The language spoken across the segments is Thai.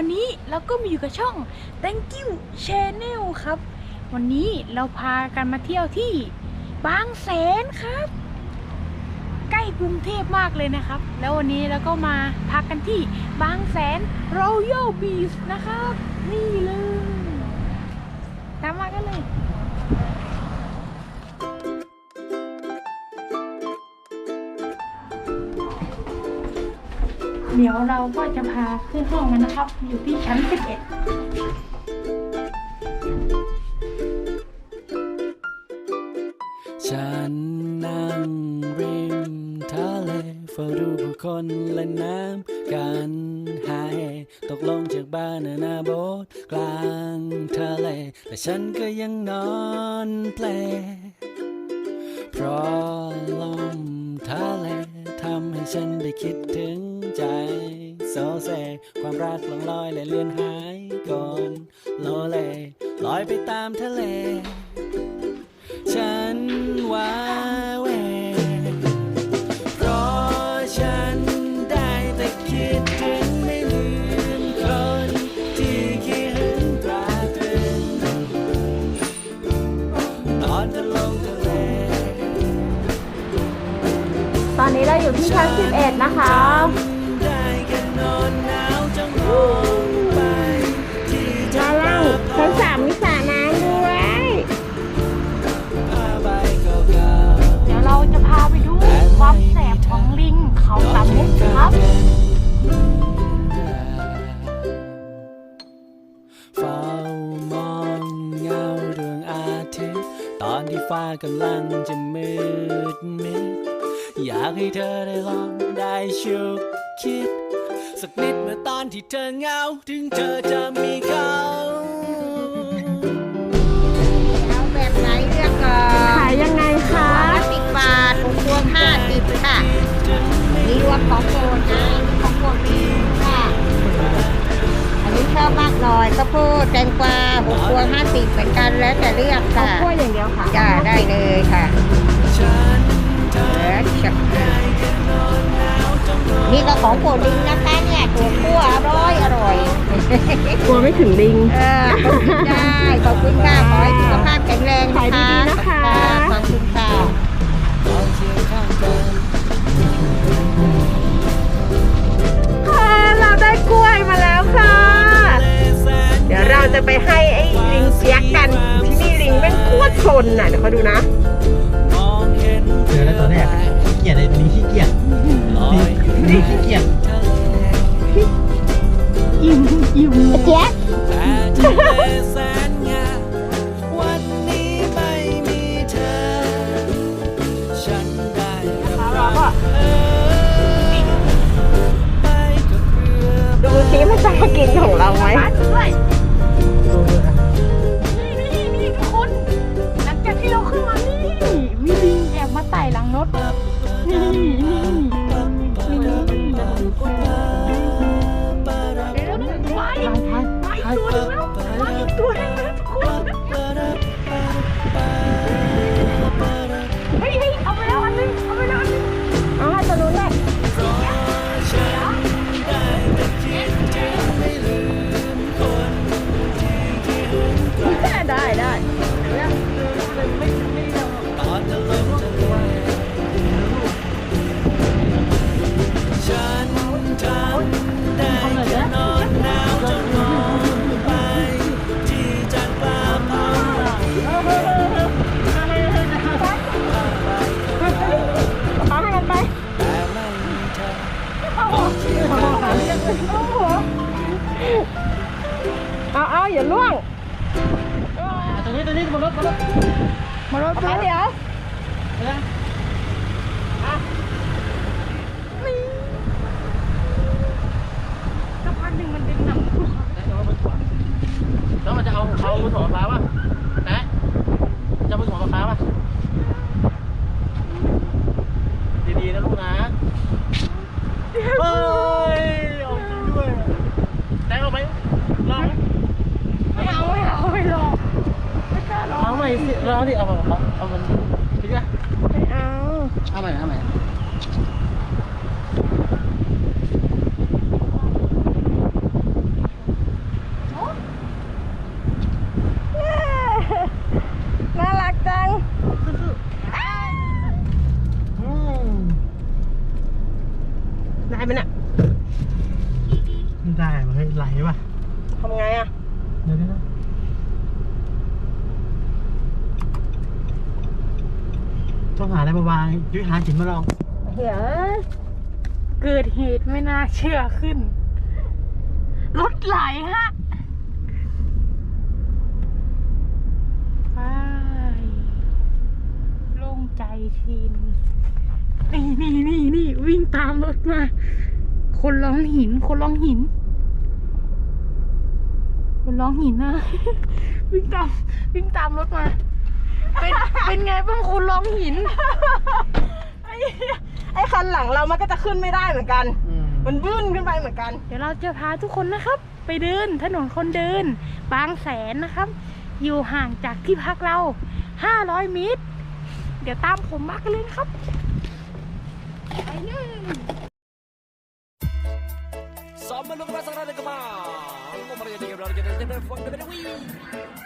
วันนี้เราก็มาอยู่กับช่อง Thank you Channel ครับ วันนี้เราพากันมาเที่ยวที่บางแสนครับ ใกล้กรุงเทพมากเลยนะครับ แล้ววันนี้เราก็มาพักกันที่บางแสน Royal Beach นะครับ นี่เลย ตามมากันเลย เดี๋ยวเราก็จะพาขึ้นห้องกันนะครับ อยู่ที่ชั้น 11ฉันนั่งริมทะเลเฝ้าดูผู้คนเล่นน้ำกันหายตกลงจากบ้านนาโบสกลางทะเล แต่ฉันก็ยังนอนเปลเพราะลมทะเลทำให้ฉันได้คิดถึง รักลองลอยและเลือนหายก่อนโลเลลอยไปตามทะเล ฉันว่าเวเพราะฉันได้แต่คิดถึงไม่ลืมคนที่คิดถึงตราตรึงตอนจะลงทะเล ตอนนี้เราอยู่ที่ชั้น11 นะคะ ตอนที่ฟ้ากำลังจะมืดมิดอยากให้เธอได้ลองได้ชุกคิด สักนิดเมื่อตอนที่เธอเหงา ถึงเธอจะมีเขาเอาแบบไหนเลือกก่อนขายยังไงคะละสิบบาทผมรวมห้าสิบค่ะ มีรวมของโปรดนะ ชอบมากหน่อยข้าวโพดแตงกวาหกพวงห้าสิบเหมือนกันแล้วแต่เลือกค่ะกล้วยอย่างเดียวค่ะจ้าได้เลยค่ะฉันเธอเดี๋ยวจะได้แค่นอนหนาวจ้องมองนี่ก็ของโปรดลิงนะคะเนี่ยตัวคั่วอร่อยอร่อยกลัวไม่ถึงลิงเออได้ขอบคุณค่ะขอให้สุขภาพแข็งแรงขายดีๆนะคะขอบคุณค่ะนอนเคียงข้างกันค่ะ จะไปให้ไอ้ลิงเสียกกัน ที่นี่ลิงแม่งโคตรชนน่ะเดี๋ยวเขาดูนะมองเห็นเจอแล้วตอนแรกขี้เกียจไอ้ตัวนี้ขี้เกียจลอยอยู่นี่ขี้เกียจทะเลอิ่มอิ่มเจ๊ยบแต่ทะเลแสนงามวันนี้ไม่มีเธอฉันได้แต่รักเธอไปกับเรือดูซิมันจะมากินของเราไหม ได้ได้ ตัวนี้ตัวนี้บนรถบนรถ มารถเดี๋ยว สักพักหนึ่งมันดึงหนัง แล้วมันจะเอาเอามือถอดฟ้าป่ะนะจะมือถอดฟ้าป่ะดีๆนะลูกนะเฮ้ยเอาจริงด้วยแตงเอาไหมลอง ไม่เอาไม่เอาไม่ลองไม่กล้าลอง เอาใหม่สิลองดิเอาเอาเอามันดีป่ะ ไม่เอา เอาใหม่เอาใหม่ ไหลป่ะ ทำไงอะ เดี๋ยวนะต้ อะไรมาวางยุ้ยหาจิ๋มาลองเฮ้ยเกิดเหตุไม่น่าเชื่อขึ้น รถไหลฮะไปโล่งใจทีนนี่นี่นี่นี่วิ่งตามรถมา คนร้องหิน คนร้องหิน คนร้องหินนะ วิ่งตาม วิ่งตามรถมา เป็นเป็นไงบ้างคนร้องหินไอ้คันหลังเรามันก็จะขึ้นไม่ได้เหมือนกัน อืมมันบื้นขึ้นไปเหมือนกัน เดี๋ยวเราจะพาทุกคนนะครับ ไปเดินถนนคนเดิน บางแสนนะครับ อยู่ห่างจากที่พักเรา 500 เมตร เดี๋ยวตามผมมากันเลยนะครับ ไปเลย Sama lu merasa ada kemana? Kau mereka jadi berada di dalam fond de beri. Hobi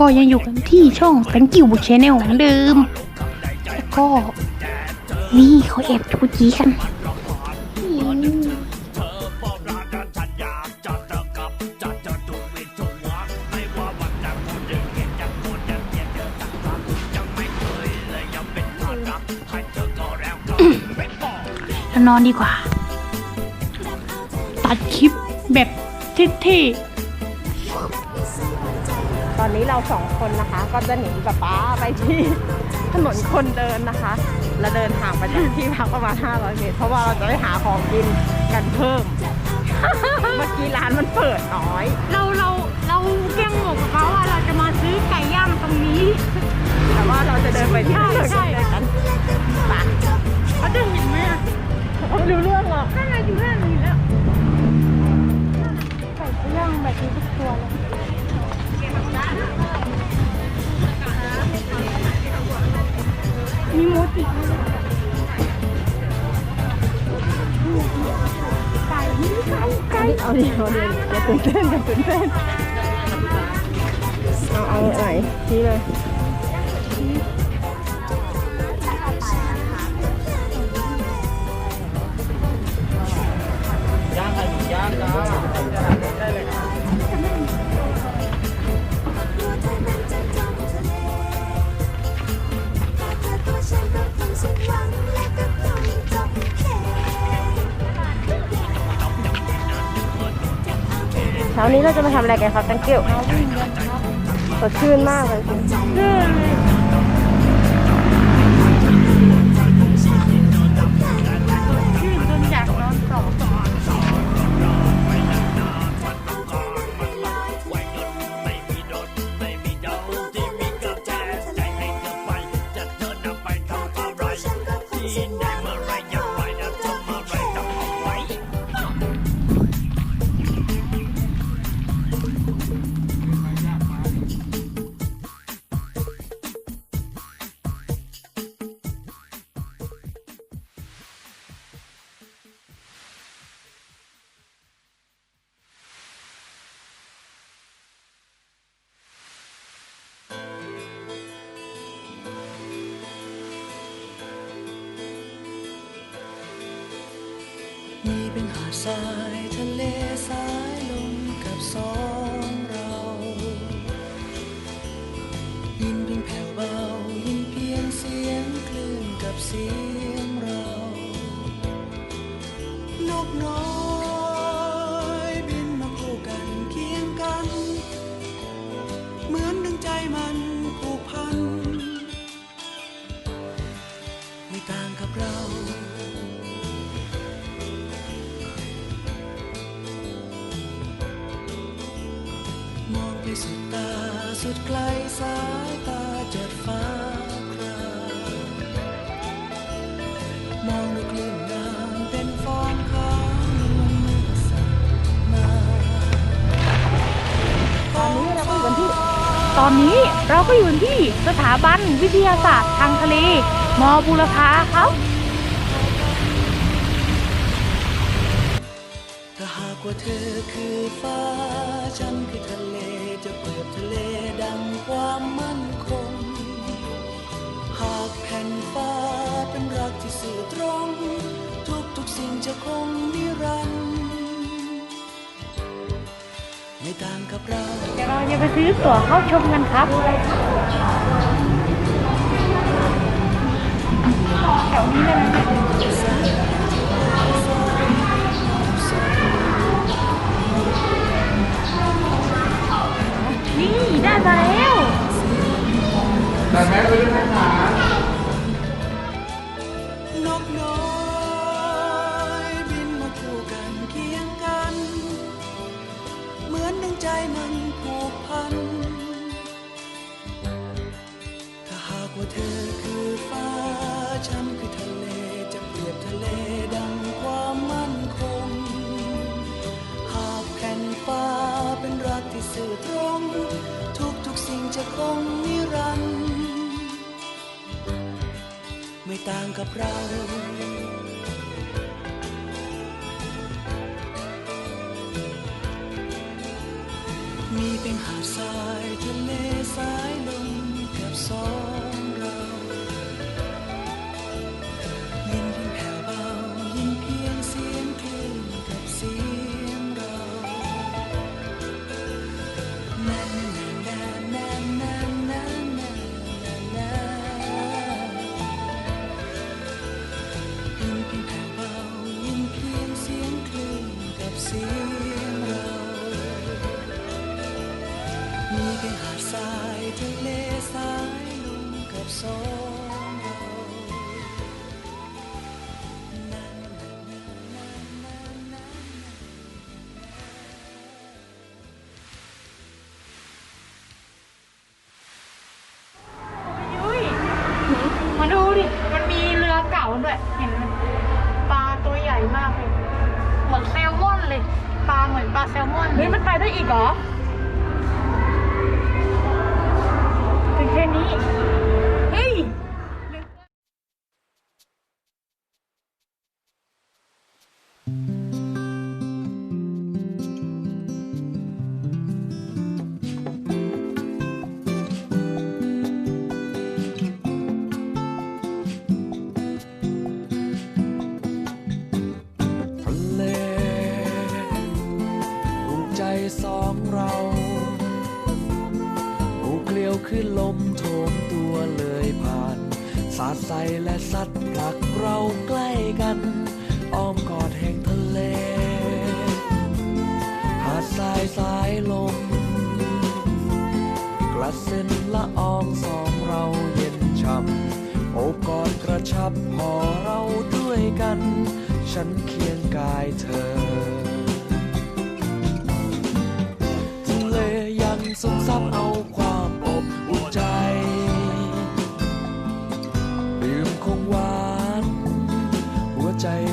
ก็ยังอยู่กันที่ช่อง Thank you Channel เหมือนเดิม แล้วก็ นี่เขาแอบจูจีกันแล้วนอนดีกว่า ตัดคลิปแบบเท่ตอ นนี้เราสองคนนะคะ ก็จะหนีป๊าป๊าไปที่ถนนคนเดินนะคะ และเดินห่างไปจากที่พักประมาณ 500 เมตร เพราะว่าเราจะไปหาของกินกันเพิ่ม เมื่อกี้ร้านมันเปิดน้อยๆเราเราเราแกล้งบอกกับเขาว่าเราจะมาซื้อไก่ย่างตรงนี้ แต่ว่าเราจะเดินไปที่ถนนใช่คนเดินกันไปเขาจะเห็นไหมอะเขาไม่รู้เรื่องหรอกนั่นไงอยู่นั่นอยู่แล้วไก่ย่างแบบนี้ทุกตัวเลย มีมูจิไก่ไก่ไก่เอาดิเอาดิอย่าตื่นเต้นอย่าตื่นเต้นเอาเอาไหนชี้เลย นี้เราจะมาทำอะไรกันครับตังเกียวสดชื่นมากเลย สาดทรายทะเลสายลมกับสองเรายินเพียงแผ่วเบายินเพียงเสียงคลื่นกับเสียง สุดตาสุดไกลสายตาจดฟ้าครามองดูคลื่นน้ำเป็นฟองขาวลวงมือสั่กันมาตอนนี้เราก็อยู่ที่สถาบันวิทยาศาสตร์ทางทะเล มอบุรพาครับถ้าหากว่าเธอคือฟ้าฉัน จะไปซื้อตั๋วเข้าชมกันครับ แถวนี้เลยนะนี่ได้มาแล้วได้ไหมตัวน มาดูดิ มันมีเรือเก่าด้วย เห็นไหมปลาตัวใหญ่มากเลย เหมือนแซลมอนเลย ปลาเหมือนปลาแซลมอนเฮ้ยมันไปได้อีกเหรอถึงแค่นี้ วขึ้นลมโถมตัวเลยผ่าน สาดใสและสัดผลักเราใกล้กันอ้อมกอดแห่งทะเล หาดทรายสายลม กระเซ็นละอองสองเราเย็นช่ำโอบกอดกระชับพอเราด้วยกัน ฉันเคียงกายเธอทะเลยังซึมซับเอา 在。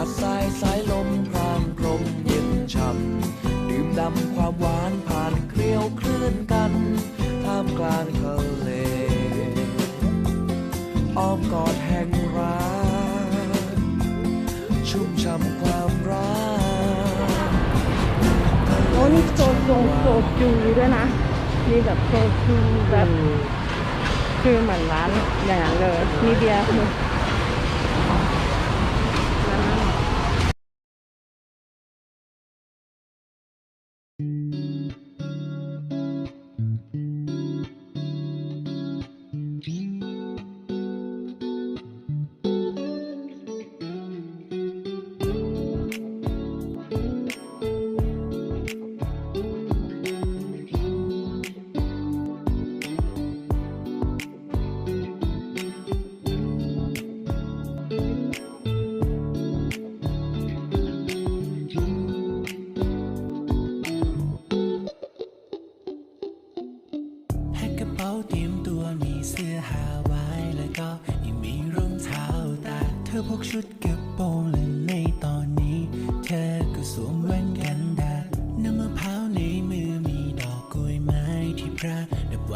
าดทรายสายลมพรางพรมเย็นช่ำดื่มดำความหวานผ่านเกลียวคลื่นกัน ท่ามกลางทะเลอ้อมกอดแห่งรักชุ่มช่ำความรักโอ้นี่โซจูโซจูด้วยนะ มีแบบโซจูแบบ คือเหมือนร้านอย่างนั้นเลย มีเบียร์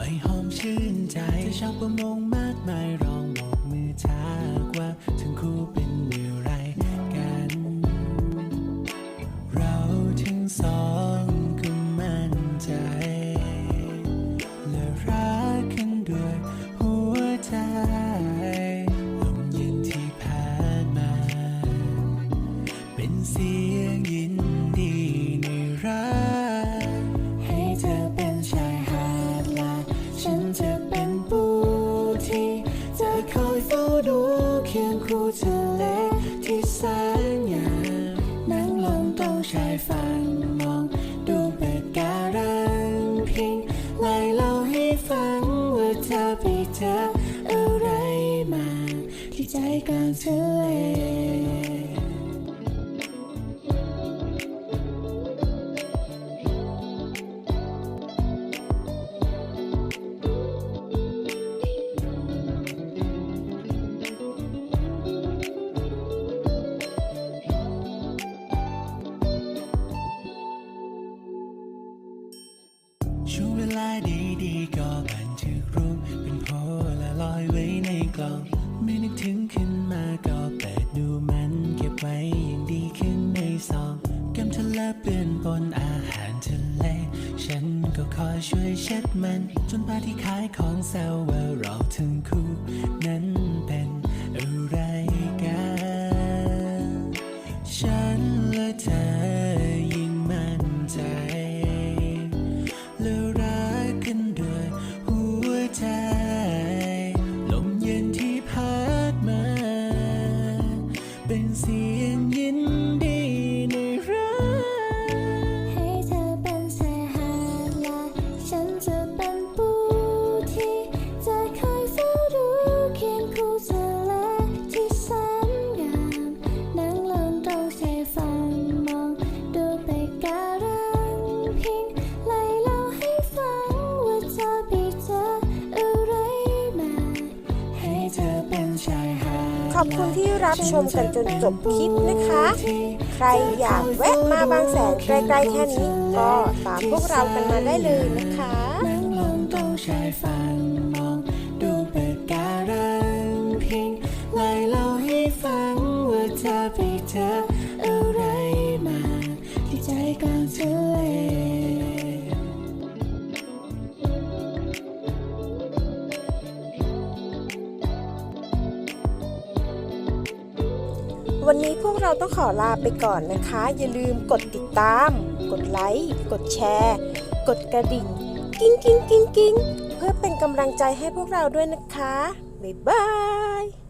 ไว้หอมชื่นใจเธอชอบประมง คอยเฝ้าดูเคียงคู่ทะเลที่แสนงามนั่งลงตรงชายฝั่งมอง ดูเปิดการังพิงไล่เล่าให้ฟังว่าเธอไปเจออะไรมา ที่ใจกลางทะเล ช่วงเวลาดีๆก็บันทึกรูปเป็นโพลารอยไว้ในกล่องไม่นึกถึงขึ้นมาก็เปิดดูมันเก็บไว้อย่างดีขึ้นในซองกำทะเลเปื้อนปนอาหารทะเล ฉันก็คอยช่วยเช็ดมัน จนปาที่ขายของแซวว่าเราทั้งคู่ นั้นเป็นอะไรกัน ฉันและเธอ เป็นเสียงยินดี ชมกันจนจบคลิปนะคะ ใครอยากแวะมาบางแสนใกล้ๆแค่นี้ ก็ตามพวกเรากันมาได้เลยนะคะนั่งลงตรงช เราต้องขอลาไปก่อนนะคะ อย่าลืมกดติดตาม กดไลค์ กดแชร์ กดกระดิ่ง กิ้งกิ้งกิ้งกิ้งเพื่อเป็นกำลังใจให้พวกเราด้วยนะคะ บ๊ายบาย